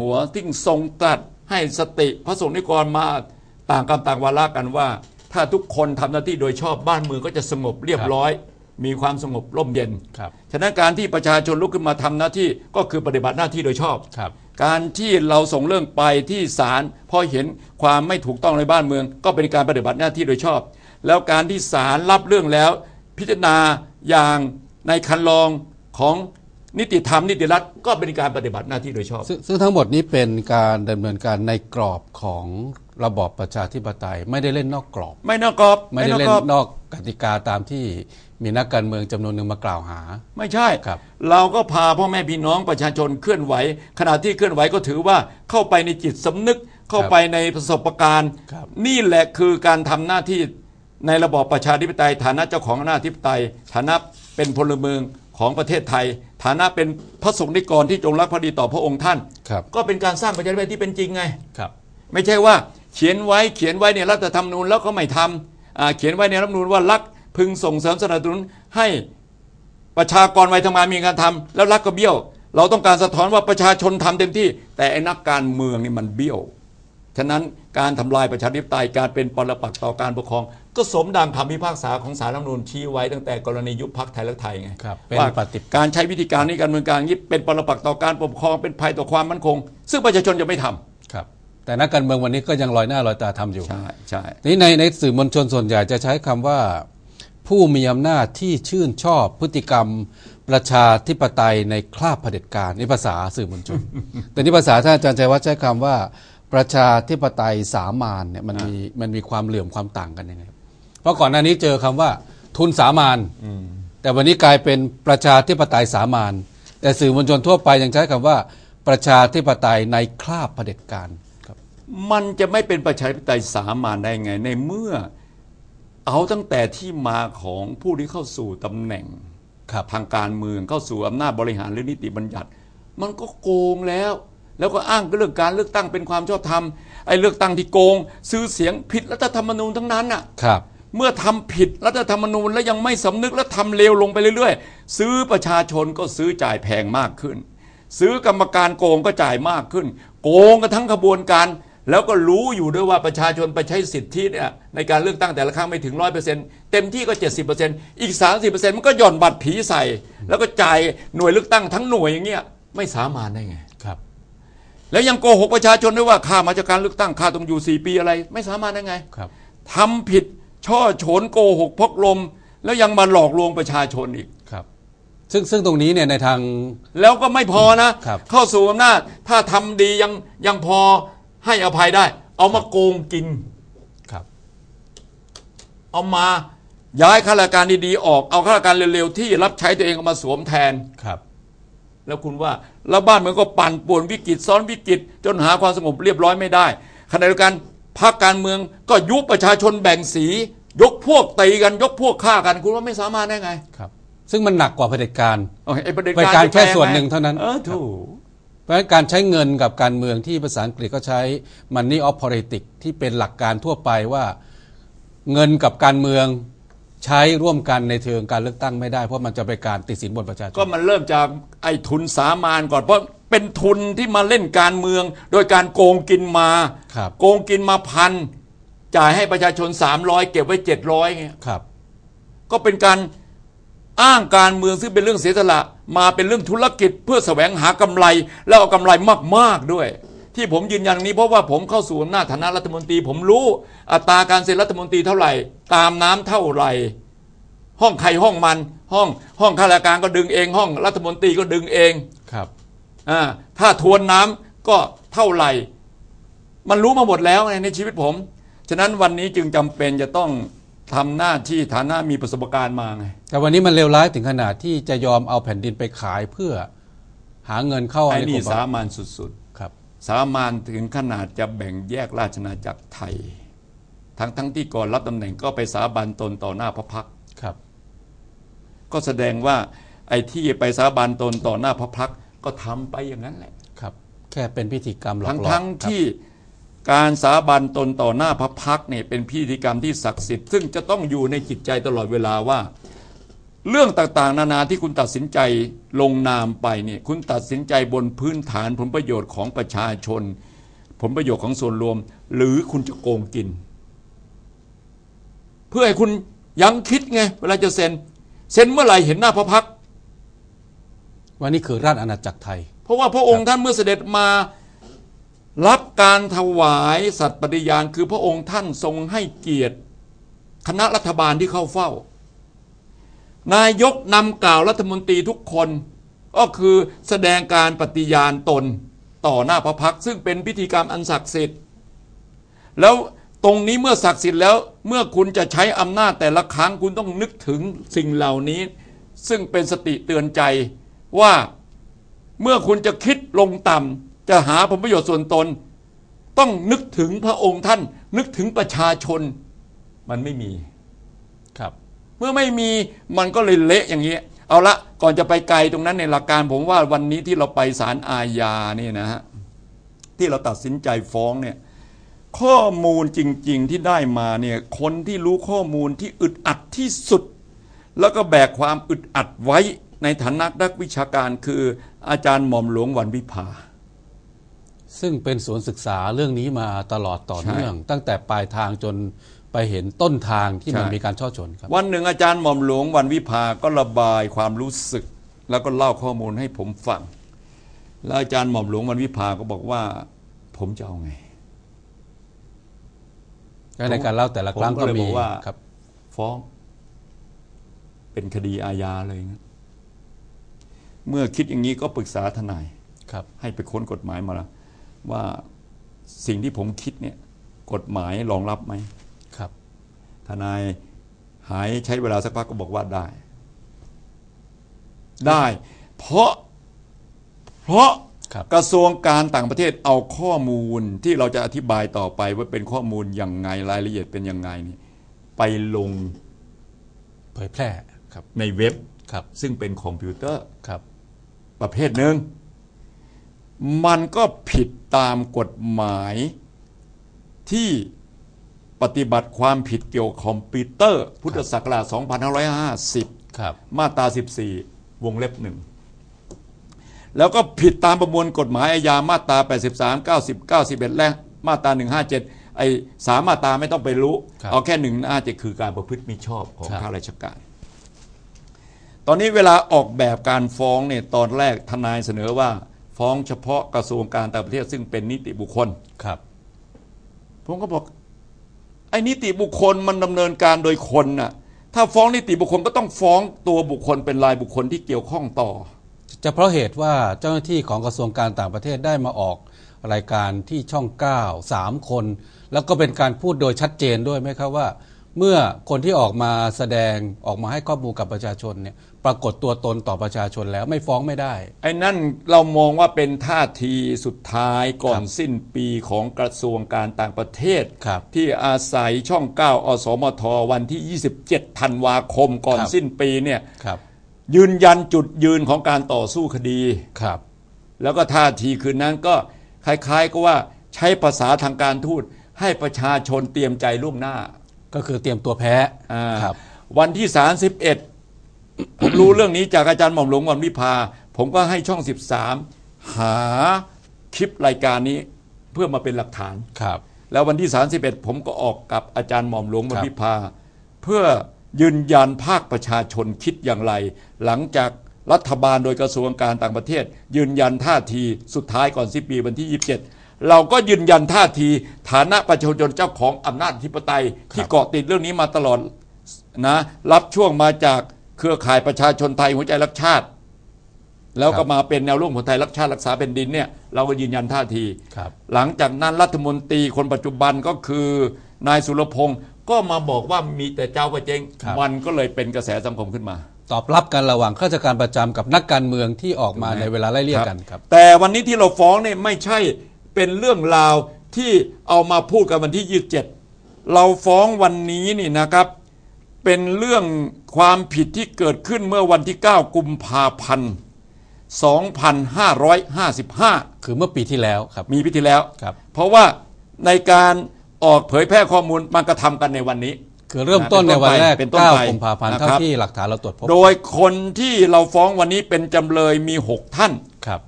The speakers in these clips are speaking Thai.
หัวที่ทรงตรัสให้สติพระสงฆ์นิกรมาต่างกรรมต่างวาระกันว่า ถ้าทุกคนทำหน้าที่โดยชอบบ้านเมืองก็จะสงบเรียบร้อย มีความสงบร่มเย็นครับฉะนั้นการที่ประชาชนลุกขึ้นมาทำหน้าที่ก็คือปฏิบัติหน้าที่โดยชอบครับ การที่เราส่งเรื่องไปที่ศาลพอเห็นความไม่ถูกต้องในบ้านเมือง ก็เป็นการปฏิบัติหน้าที่โดยชอบ แล้วการที่ศาลรับเรื่องแล้ว พิจารณาอย่างในคันลองของ นิติธรรมนิติรัฐก็เป็นการปฏิบัติหน้าที่โดยชอบ ซึ่งซึ่งทั้งหมดนี้เป็นการดำเนินการในกรอบของระบอบประชาธิปไตยไม่ได้เล่นนอกกรอบ ไม่นอกกรอบไม่ได้อกเล่กนรอบนอกกติกาตามที่มีนักการเมืองจำนวนหนึ่งมากล่าวหา ไม่ใช่ครับ เราก็พาพ่อแม่พี่น้องประชาชนเคลื่อนไหว ขณะที่เคลื่อนไหวก็ถือว่าเข้าไปในจิตสำนึกเข้าไปในประสบการณ์ครับนี่แหละคือการทำหน้าที่ในระบอบประชาธิปไตย ฐานะเจ้าของอำนาจธิปไตย ฐานะเป็นพลเมืองของประเทศไทย ฐานะเป็นพระสงฆ์นิกรที่จงรักภักดีต่อพระองค์ท่าน ครับ ก็เป็นการสร้างประชาธิปไตยที่เป็นจริงไง ครับ ไม่ใช่ว่าเขียนไว้เขียนไว้ในรัฐธรรมนูญแล้วก็ไม่ทำอ่าเขียนไว้ในรัฐธรรมนูญว่ารัฐพึงส่งเสริมสนับสนุนให้ประชากรวัยทำงานมีงานทำแล้วรัฐก็เบี้ยว เราต้องการสะท้อนว่าประชาชนทำเต็มที่ แต่ไอ้นักการเมืองนี่มันเบี้ยว ฉะนั้นการทำลายประชาธิปไตยการเป็นปรปักษ์ต่อการปกครอง ก็สมดังคำพิพากษาของศาลรัฐธรรมนูญชี้ไว้ตั้งแต่กรณียุบพักไทยและไทยไงครับเป็นว่าปฏิการใช้วิธีการนี้การเมืองการนี้เป็นปรปักษ์ต่อการปกครองเป็นภัยต่อความมั่นคง ซึ่งประชาชนจะไม่ทำ ครับ แต่นักการเมืองวันนี้ก็ยังลอยหน้าลอยตาทำอยู่ ใช่ใช่นี่ในในสื่อมวลชนส่วนใหญ่จะใช้คำว่า ผู้มีอำนาจที่ชื่นชอบพฤติกรรม ประชาธิปไตยในคราบเผด็จการนี่ภาษาสื่อมวลชน แต่นี่ภาษาท่านอาจารย์ชัยวัฒน์ใช้คำว่า ประชาธิปไตยสามานเนี่ยมันมีมันมีความเหลื่อมความต่างกันยังไง เพราะก่อนหน้านี้เจอคำว่าทุนสามานแต่วันนี้กลายเป็นประชาธิปไตยสามานแต่สื่อมวลชนทั่วไปยังใช้คำว่า ประชาธิปไตยในคราบเผด็จการครับมันจะไม่เป็นประชาธิปไตยสามัญได้ไงในเมื่อเอาตั้งแต่ที่มาของผู้ที่เข้าสู่ตำแหน่งครับทางการเมืองเข้าสู่อำนาจบริหารหรือนิติบัญญัติ มันก็โกงแล้ว แล้วก็อ้างเรื่องการเลือกตั้งเป็นความชอบธรรมไอ้เลือกตั้งที่โกง ซื้อเสียงผิดรัฐธรรมนูญทั้งนั้นน่ะครับ เมื่อทำผิดรัฐธรรมนูญแล้วยังไม่สำนึกและทำเลวลงไปเรื่อยๆ ซื้อประชาชนก็ซื้อจ่ายแพงมากขึ้น ซื้อกรรมการโกงก็จ่ายมากขึ้น โกงกันทั้งขบวนการแล้วก็รู้อยู่ด้วยว่าประชาชนไปใช้สิทธิเนี่ยในการเลือกตั้งแต่ละครั้งไม่ถึงร้อยเปอร์เซ็นต์เต็มที่ก็เจ็ดสิบเปอร์เซ็นต์อีกสามสิบเปอร์เซ็นต์มันก็หย่อนบัตรผีใส่ แล้วก็จ่ายหน่วยเลือกตั้งทั้งหน่วยอย่างเงี้ยไม่สามารถได้ไงครับ แล้วยังโกหกประชาชนด้วยว่าข้ามาจากการเลือกตั้งข้าต้องอยู่สี่ปีอะไร ไม่สามารถได้ไงครับทำผิด ช่อโฉนโกหกพกลม แล้วยังมาหลอกลวงประชาชนอีกครับ ซึ่งซึ่งตรงนี้เนี่ยในทาง แล้วก็ไม่พอนะ ครับ เข้าสู่อำนาจถ้าทำดียังยังพอให้อภัยได้ เอามาโกงกิน ครับ เอามาย้ายข้าราชการดีๆออกเอาข้าราชการเร็วๆที่รับใช้ตัวเองเอามาสวมแทน ครับ แล้วคุณว่าแล้วบ้านเมืองก็ปั่นป่วนวิกฤตซ้อนวิกฤตจนหาความสงบเรียบร้อยไม่ได้ขณะเดียวกัน พรรคการเมืองก็ยุบประชาชนแบ่งสี ยกพวกตีกันยกพวกฆ่ากัน คุณว่าไม่สามารถได้ไงครับ ซึ่งมันหนักกว่าเผด็จการโอเคไอ้ประเด็นเป็นการแค่ส่วนหนึ่งเท่านั้นเออถูกเพราะฉะนั้นการใช้เงินกับการเมืองที่ภาษาอังกฤษก็ใช้ money of politics ที่เป็นหลักการทั่วไปว่าเงินกับการเมืองใช้ร่วมกันในเชิงการเลือกตั้งไม่ได้เพราะมันจะเป็นการติดสินบนประชาชก็นมันเริ่มจากไอ้ทุนสามานก่อนเพราะ เป็นทุนที่มาเล่นการเมือง โดยการโกงกินมา ครับ โกงกินมาพันจ่ายให้ประชาชน 300 เก็บไว้700ไงครับ ก็เป็นการอ้างการเมืองซึ่งเป็นเรื่องเสียสละมาเป็นเรื่องธุรกิจเพื่อแสวงหากำไร แล้วเอากำไรมาก ๆ ด้วย ที่ผมยืนยันอย่างนี้เพราะว่าผมเข้าสู่อำนาจฐานะรัฐมนตรี ผมรู้อัตราการเซ็นรัฐมนตรีเท่าไหร่ ตามน้ำเท่าไหร่ ห้องใครห้องมัน ห้องห้องข้าราชการก็ดึงเอง ห้องรัฐมนตรีก็ดึงเองครับอ่า ถ้าทวนน้ำก็เท่าไหร่ มันรู้มาหมดแล้วไงในชีวิตผม ฉะนั้นวันนี้จึงจำเป็นจะต้องทำหน้าที่ฐานะมีประสบการณ์มาไง แต่วันนี้มันเลวร้ายถึงขนาดที่จะยอมเอาแผ่นดินไปขายเพื่อหาเงินเข้าไอ้ในนี่กลุ่มสามัญสุดครับๆสามัญถึงขนาดจะแบ่งแยกราชนาจักรไทย ทั้งทั้งที่ก่อนรับตำแหน่งก็ไปสาบานตนต่อหน้าพระพักตร์ครับ ก็แสดงว่าไอ้ที่ไปสาบานตนต่อหน้าพระพักตร์ ก็ทำไปอย่างนั้นแหละครับ แค่เป็นพิธีกรรมหลอกทั้งๆทั้งครับที่การสาบานตนต่อหน้าพระพักตร์เนี่ยเป็นพิธีกรรมที่ศักดิ์สิทธิ์ซึ่งจะต้องอยู่ในจิตใจตลอดเวลาว่า เรื่องต่างๆ นานาที่คุณตัดสินใจลงนามไปเนี่ยคุณตัดสินใจบนพื้นฐานผลประโยชน์ของประชาชน ผลประโยชน์ของส่วนรวม หรือคุณจะโกงกิน เพื่อให้คุณยังคิดไงเวลาจะเซ็นเซ็นเมื่อไหร่เห็นหน้าพระพักตร์ ว่านี่คือราชอาณาจักรไทย เพราะว่าพระองค์ท่านเมื่อเสด็จมารับการถวายสัตย์ปฏิญาณ คือพระองค์ท่านทรงให้เกียรติคณะรัฐบาลที่เข้าเฝ้า นายกนำกล่าวรัฐมนตรีทุกคนก็คือแสดงการปฏิญาณตนต่อหน้าพระพักซึ่งเป็นพิธีกรรมอันศักดิ์สิทธิ์ แล้วตรงนี้เมื่อศักดิ์สิทธิ์แล้วเมื่อคุณจะใช้อำนาจแต่ละครั้งคุณต้องนึกถึงสิ่งเหล่านี้ ซึ่งเป็นสติเตือนใจ ว่าเมื่อคุณจะคิดลงต่ำจะหาผลประโยชน์ส่วนตน ต้องนึกถึงพระองค์ท่าน นึกถึงประชาชน มันไม่มีครับ เมื่อไม่มีมันก็เลยเละอย่างนี้เอาละก่อนจะไปไกลตรงนั้นในหลักการผมว่าวันนี้ที่เราไปศาลอาญาเนี่ยนะฮะที่เราตัดสินใจฟ้องเนี่ยข้อมูลจริง ๆที่ได้มาเนี่ยคนที่รู้ข้อมูลที่อึดอัดที่สุด แล้วก็แบกความอึดอัดไว้ ในฐานะนักวิชาการคืออาจารย์หม่อมหลวงวันวิภา ซึ่งเป็นศูนย์ศึกษาเรื่องนี้มาตลอดต่อใช่เนื่อง ตั้งแต่ปลายทางจนไปเห็นต้นทางที่มันใช่มีการช่อชนครับ วันหนึ่งอาจารย์หม่อมหลวงวันวิภาก็ระบายความรู้สึก แล้วก็เล่าข้อมูลให้ผมฟัง แล้วอาจารย์หม่อมหลวงวันวิภาก็บอกว่า ผมจะเอาไงและในการเล่าแต่ละครั้งผมก็ก็เลยมีบอกว่าครับฟ้อง เป็นคดีอาญาเลยนะ เมื่อคิดอย่างนี้ก็ปรึกษาทนายครับให้ไปค้นกฎหมายมาแล้วว่าสิ่งที่ผมคิดเนี่ยกฎหมายรองรับไหมครับ ทนายหายใช้เวลาสักพักก็บอกว่าได้ ได้ เพราะเพราะครับกระทรวงการต่างประเทศเอาข้อมูลที่เราจะอธิบายต่อไปว่าเป็นข้อมูลยังไงรายละเอียดเป็นยังไงนี่ไปลงเผยแพร่ครับในเว็บครับซึ่งเป็นคอมพิวเตอร์ครับ ประเภทหนึ่ง มันก็ผิดตามกฎหมายที่ปฏิบัติความผิดเกี่ยวกับคอมพิวเตอร์ พุทธศักราช 2550 ครับ มาตรา 14 วงเล็บหนึ่ง แล้วก็ผิดตามประมวลกฎหมายอาญามาตรา 83 90 91 และมาตรา 157 ไอ้สามมาตราไม่ต้องไปรู้ครับเอาแค่หนึ่งน่าจะคือการประพฤติมิชอบของครับข้าราชการ ตอนนี้เวลาออกแบบการฟ้องเนี่ยตอนแรกทนายเสนอว่า ฟ้องเฉพาะกระทรวงการต่างประเทศซึ่งเป็นนิติบุคคล ครับ ผมก็บอก ไอ้นิติบุคคลมันดำเนินการโดยคนน่ะ ถ้าฟ้องนิติบุคคลก็ต้องฟ้องตัวบุคคลเป็นรายบุคคลที่เกี่ยวข้องต่อ จะเพราะเหตุว่าเจ้าหน้าที่ของกระทรวงการต่างประเทศได้มาออกรายการที่ช่อง9สามคน แล้วก็เป็นการพูดโดยชัดเจนด้วยไหมครับว่า เมื่อคนที่ออกมาแสดงออกมาให้ข้อมูลกับประชาชนเนี่ยปรากฏตัวตนต่อประชาชนแล้วไม่ฟ้องไม่ได้ ไอ้นั่นเรามองว่าเป็นท่าทีสุดท้ายก่อนครับสิ้นปีของกระทรวงการต่างประเทศครับที่อาศัยช่อง 9 อสมท วันที่ 27 ธันวาคมก่อนครับสิ้นปีเนี่ยครับยืนยันจุดยืนของการต่อสู้คดีครับ แล้วก็ท่าทีคืนนั้นก็คล้ายๆก็ว่าใช้ภาษาทางการทูตให้ประชาชนเตรียมใจล่วงหน้า ก็คือเตรียมตัวแพ้อ่าครับ วันที่ 31 ผมรู้เรื่องนี้จากอาจารย์หม่อมหลวงวันวิภา ผมก็ให้ช่อง 13 หาคลิปรายการนี้เพื่อมาเป็นหลักฐาน ครับ แล้ววันที่ 31 ผมก็ออกกับอาจารย์หม่อมหลวงวันครับวิภา เพื่อยืนยันภาคประชาชนคิดอย่างไร หลังจากรัฐบาลโดยกระทรวงการต่างประเทศ ยืนยันท่าทีสุดท้ายก่อนสิ้นปีวันที่ 27 เราก็ยืนยันท่าที ฐานะประชาชนเจ้าของอำนาจอธิปไตย ที่เกาะติดเรื่องนี้มาตลอดนะรับช่วงมาจากเครือข่ายประชาชนไทยหัวใจรักชาติ แล้วครัก็บมาเป็นแนวร่วมคนไทยรักชาติรักษาแผ่นดินเนี่ยเราก็ยืนยันท่าทีครับหลังจากนั้นรัฐมนตรีคนปัจจุบันก็คือนายสุรพงศ์ก็มาบอกว่ามีแต่เจ้าประเจงครับมันก็เลยเป็นกระแสสังคมขึ้นมา ตอบรับกันระหว่างข้าราชการประจำกับนักการเมืองที่ออกมาในเวลาไล่เลี่ยกันครับ แต่วันนี้ที่เราฟ้องเนี่ยไม่ใช่ เป็นเรื่องราวที่เอามาพูดกันวันที่ 27 เราฟ้องวันนี้นี่นะครับ เป็นเรื่องความผิดที่เกิดขึ้นเมื่อวันที่ 9 กุมภาพันธ์ 2555 คือเมื่อปีที่แล้วครับ มีพิธีแล้วครับ เพราะว่าในการออกเผยแพร่ข้อมูลมันกระทำกันในวันนี้คือเริ่มต้นในวันแรกเป็นต้นไป9กุมภาพันธ์นะเท่าครับที่หลักฐานเราตรวจพบ โดยคนที่เราฟ้องวันนี้เป็นจำเลยมี 6 ท่านครับ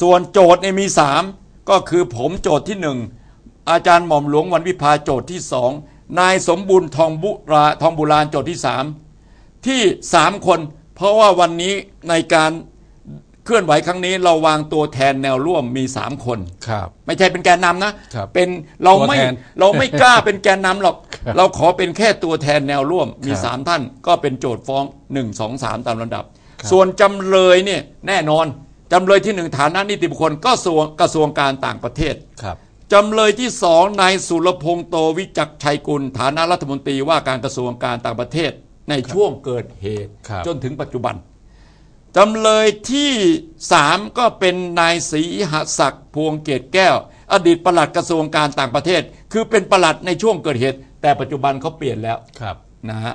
ส่วนโจทย์เนี่ยมี 3 ก็คือผมโจทย์ที่1อาจารย์หม่อมหลวงวันวิพาโจทย์ที่2นายสมบูรณ์ทองบุราทองบุราณโจทย์ที่3ที่3คน เพราะว่าวันนี้ในการเคลื่อนไหวครั้งนี้เราวางตัวแทนแนวร่วมมี3คนครับ ไม่ใช่เป็นแกนนำนะครับเป็นเราไม่ตัวแทนเราไม่กล้าเป็นแกนนำหรอกครับเราขอเป็นแค่ตัวแทนแนวร่วมมีครับสามท่าน ก็เป็นโจทย์ฟ้อง1 2 3ตามลำดับครับ ส่วนจำเลยเนี่ยแน่นอน จำเลยที่หนึ่งฐานะนิติบุคคลก็ส่วนกระทรวงการต่างประเทศครับจำเลยที่สองนายสุรพงษ์โตวิจักรชัยกุล ฐานะรัฐมนตรีว่าการกระทรวงการต่างประเทศในช่วงเกิดเหตุครับจนถึงปัจจุบันจำเลยที่สามก็เป็นนายศรีหศักดิ์พวงเกตแก้ว อดีตปลัดกระทรวงการต่างประเทศ คือเป็นปลัดในช่วงเกิดเหตุ แต่ปัจจุบันเขาเปลี่ยนแล้วครับนะฮะ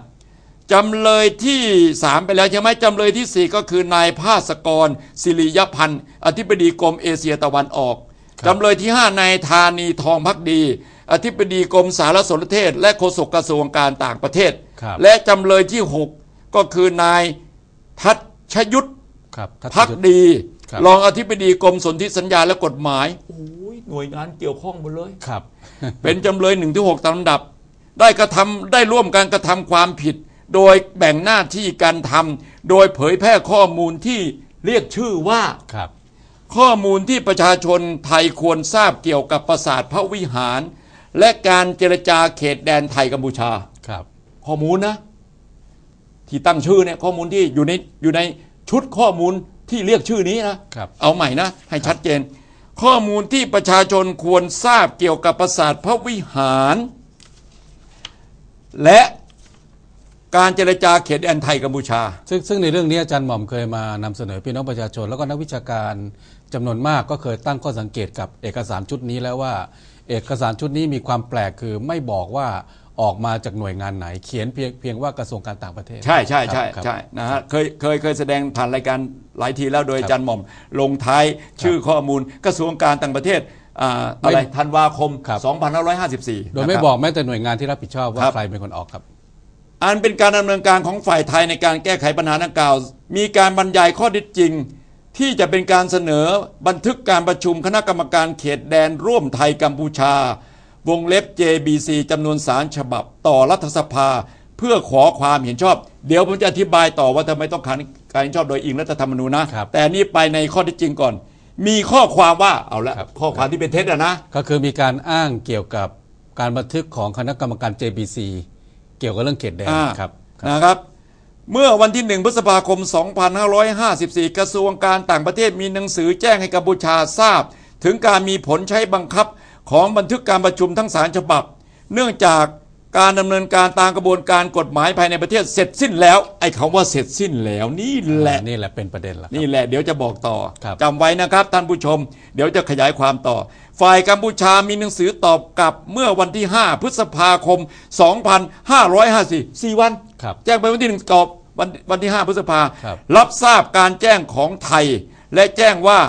จำเลยที่สามไปแล้วใช่ไหมจำเลยที่สี่ก็คือนายภาสกรศิริยพันธ์อธิบดีกรมเอเชียตะวันออกจำเลยที่ห้านายธานีทองพักดี อธิบดีกรมสารสนเทศ และโฆษกกระทรวงการต่างประเทศครับและจำเลยที่หกก็คือนายทัชยุทธครับทัศพักยุทธดีครับรองอธิบดีกรมสนธิสัญญาและกฎหมายโอ้ยหน่วยงานเกี่ยวข้องหมดเลยครับเป็นจำเลยหนึ่งที่หกตามลำดับ ได้กระทำได้ร่วมการกระทำความผิด โดยแบ่งหน้าที่การทำโดยเผยแพร่ข้อมูลที่เรียกชื่อว่า ครับ ข้อมูลที่ประชาชนไทยควรทราบเกี่ยวกับปราสาทพระวิหาร และการเจรจาเขตแดนไทยกัมพูชา ครับ ข้อมูลนะ ที่ตั้งชื่อเนี่ยข้อมูลที่อยู่ในอยู่ในชุดข้อมูลที่เรียกชื่อนี้นะครับ เอาใหม่นะ ให้ชัดเจน ข้อมูลที่ประชาชนควรทราบเกี่ยวกับปราสาทพระวิหาร และ การเจรจาเขตแดนไทยกัมพูชา ซึ่งซึ่งในเรื่องนี้อาจารย์หม่อมเคยมานำเสนอพี่น้องประชาชน แล้วก็นักวิชาการจำนวนมากก็เคยตั้งข้อสังเกตกับเอกสารชุดนี้แล้วว่า เอกสารชุดนี้มีความแปลกคือไม่บอกว่าออกมาจากหน่วยงานไหน เขียนเพียงเพียงว่ากระทรวงการต่างประเทศ ใช่ใช่ใช่ครับใช่นะฮะเคยเคยเคยแสดงผ่านรายการหลายทีแล้วโดยครับอาจารย์หม่อม ลงท้ายชื่อข้อมูลกระทรวงการต่างประเทศอ่าอะไรไม่ธันวาคมครับ2554 โดยไม่นะครับบอกแม้แต่หน่วยงานที่รับผิดชอบว่าครับใครเป็นคนออกครับ อันเป็นการดำเนินการของฝ่ายไทยในการแก้ไขปัญหาดังกล่าว มีการบรรยายข้อเท็จจริง ที่จะเป็นการเสนอบันทึกการประชุมคณะกรรมการเขตแดนร่วมไทยกัมพูชา วงเล็บ JBC จำนวนสารฉบับต่อรัฐสภา เพื่อขอความเห็นชอบ เดี๋ยวผมจะอธิบายต่อว่าทำไมต้องการการเห็นชอบโดยอิงรัฐธรรมนูญนะครับแต่นี่ไปในข้อเท็จจริงก่อน มีข้อความว่าเอาละครับข้อความที่เป็นเท็จอะนะก็คือมีการอ้างเกี่ยวกับการบันทึกของคณะกรรมการ JBC เกี่ยวกับเรื่องเขตแดนอ่าครับครับ นะครับ เมื่อวันที่ 1 พฤษภาคม 2554 กระทรวงการต่างประเทศมีหนังสือแจ้งให้กัมพูชาทราบ ถึงการมีผลใช้บังคับของบันทึกการประชุมทั้งสารฉบับ เนื่องจาก การดำเนินการตามกระบวนการกฎหมายภายในประเทศเสร็จสิ้นแล้ว ไอ้คำว่าเสร็จสิ้นแล้วนี่แหละ นี่แหละเป็นประเด็นละครับ นี่แหละเดี๋ยวจะบอกต่อครับ จำไว้นะครับท่านผู้ชม เดี๋ยวจะขยายความต่อ ฝ่ายกัมพูชามีหนังสือตอบกลับเมื่อวันที่ 5 พฤษภาคม 2554 4วัน ครับ แจ้งไปวันที่หนึ่งตอบวันวันที่ 5 พฤษภา ครับรับทราบการแจ้งของไทย และแจ้งว่า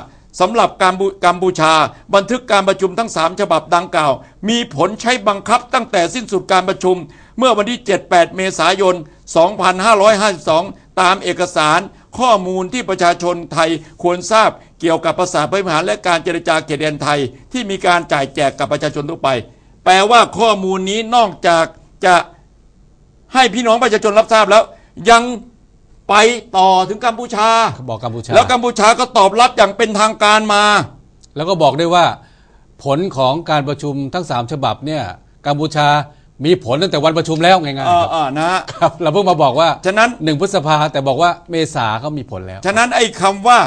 สำหรับการบูกัมพูชา บันทึกการประชุมทั้ง 3 ฉบับดังกล่าว มีผลใช้บังคับตั้งแต่สิ้นสุดการประชุม เมื่อวันที่ 7-8 เมษายน 2552 ตามเอกสารข้อมูลที่ประชาชนไทยควรทราบเกี่ยวกับภาษาบริหารและการเจรจาเขตแดนไทย ที่มีการจ่ายแจกกับประชาชนทั่วไป แปลว่าข้อมูลนี้นอกจากจะให้พี่น้องประชาชนรับทราบแล้ว ยัง ไปต่อถึงกัมพูชา บอกกัมพูชา แล้วกัมพูชาก็ตอบรับอย่างเป็นทางการมา แล้วก็บอกได้วยว่า ผลของการประชุมทั้งสามฉบับเนี่ยกัมพูชามีผลตั้งแต่วันประชุมแล้วง่ายเอๆอครับเออนะฮะครับเราเพิ่งมาบอกว่าฉะนั้นหนึ่งพฤษภาแต่บอกว่าเมษาเขามีผลแล้ว ฉะนั้นไอ้คำว่า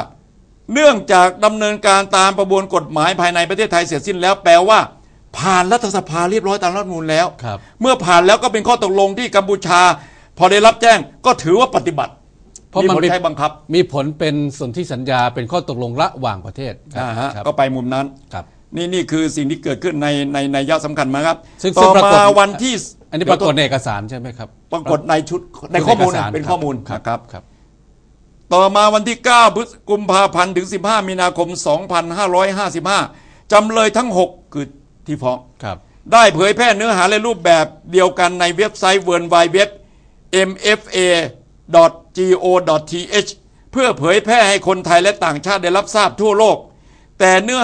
เนื่องจากดำเนินการตามประมวลกฎหมายภายในประเทศไทยเสร็จสิ้นแล้วแปลว่า ผ่านรัฐสภาเรียบร้อยตามรัฐธรรมนูญแล้วครับเมื่อผ่านแล้วก็เป็นข้อตกลงที่กัมพูชา พอได้รับแจ้งก็ถือว่าปฏิบัติ เพราะมันผลเป็นใช้บังคับ มีผลเป็นสนธิสัญญาเป็นข้อตกลงระหว่างประเทศครัอ่าฮะครับก็ไปมุมนั้นครับนี่นี่คือสิ่งที่เกิดขึ้นในในในยะสำคัญมากครับซึ่งต่ซึ่องปรากมาฏวันที่ อันนี้ปรากฏในเอกสารใช่ไหมครับ ปรากฏในชุดในข้อมูลกสารเป็นข้อมูลครับนะครับครับ ต่อมาวันที่ 9 พฤษกุมภาพันธ์ถึง 15 มีนาคม 2555 จำเลยทั้ง 6 คือที่ฟ้องครับได้เผยแพร่เนื้อหาในรูปแบบเดียวกันในเว็บไซต์ w w w go.th เพื่อเผยแพร่ให้คนไทยและต่างชาติได้รับทราบทั่วโลก แต่เนื้อ